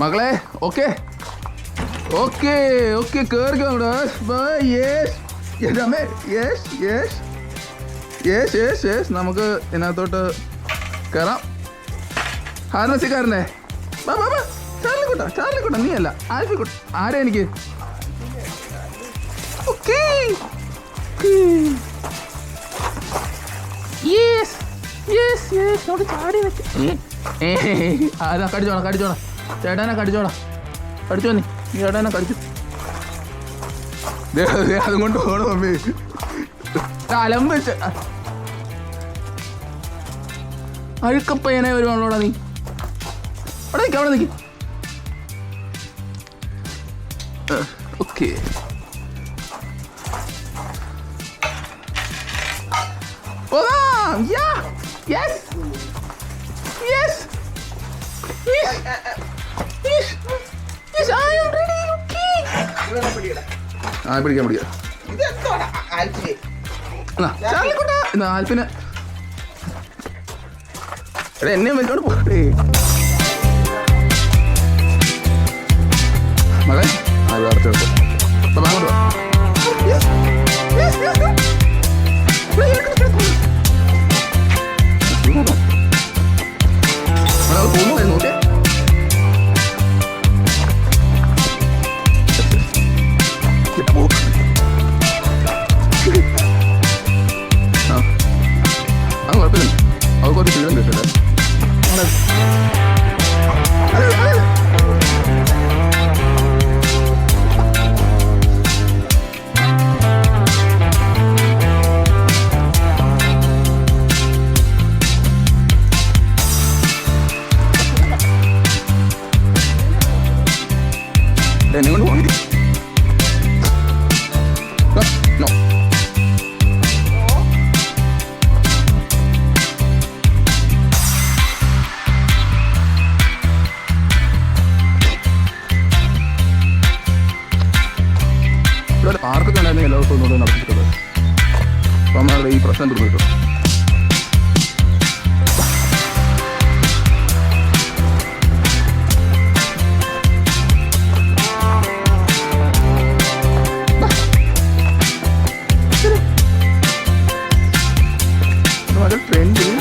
മകളെ okay. Okay okay കേറുക yes. Yes yes yes. Yes yes നമുക്ക് ഇതിനകത്തോട്ട് കയറാം ഹാർനസിക്കാരനെ ബാ ബാ ബാ ചാർലി കുട്ട ചാർലി കുട്ട നീ അല്ല ആൽഫിക്കുട്ട. കുട്ട ആരാ എനിക്ക്? ഓക്കേ. യെസ്. Yes yes. നമുക്ക് ചാടി വെക്കാം അതാ കടിച്ചോണം കടിച്ചോണം ചേട്ടനെ കടിച്ചോടാ കടിച്ചോ നീ നീ ചേട്ടനെ കടിച്ചു അതും കൊണ്ട് പോകണം മമ്മി തലം വെച്ച് അഴുക്കപ്പയ്യനെ വരുവാണല്ലോടാ നീ അവിടെ നിൽക്ക് അവിടെ നിൽക്ക് okay Yeah! Yes! Yes! Yes ആ പിടിക്കാം പിടിക്കാം. എന്നാ, ആൽഫിനെ എടാ എന്നെ വെച്ചോണ്ട് പോട്ടെ മകൻ ആ. അപ്പൊ അങ്ങോട്ട് വാ. Yes. കിട്ടില്ല എന്നെ കൊണ്ട് പോകണം ഇവിടെ പാർക്കൊക്കെ ഉണ്ടായിരുന്നു എല്ലാ ദിവസവും കൊണ്ട് നടത്തിയിട്ടുള്ളത് അപ്പം നമ്മളുടെ ഈ പ്രശ്നം തീർന്നു ട്രെൻഡ്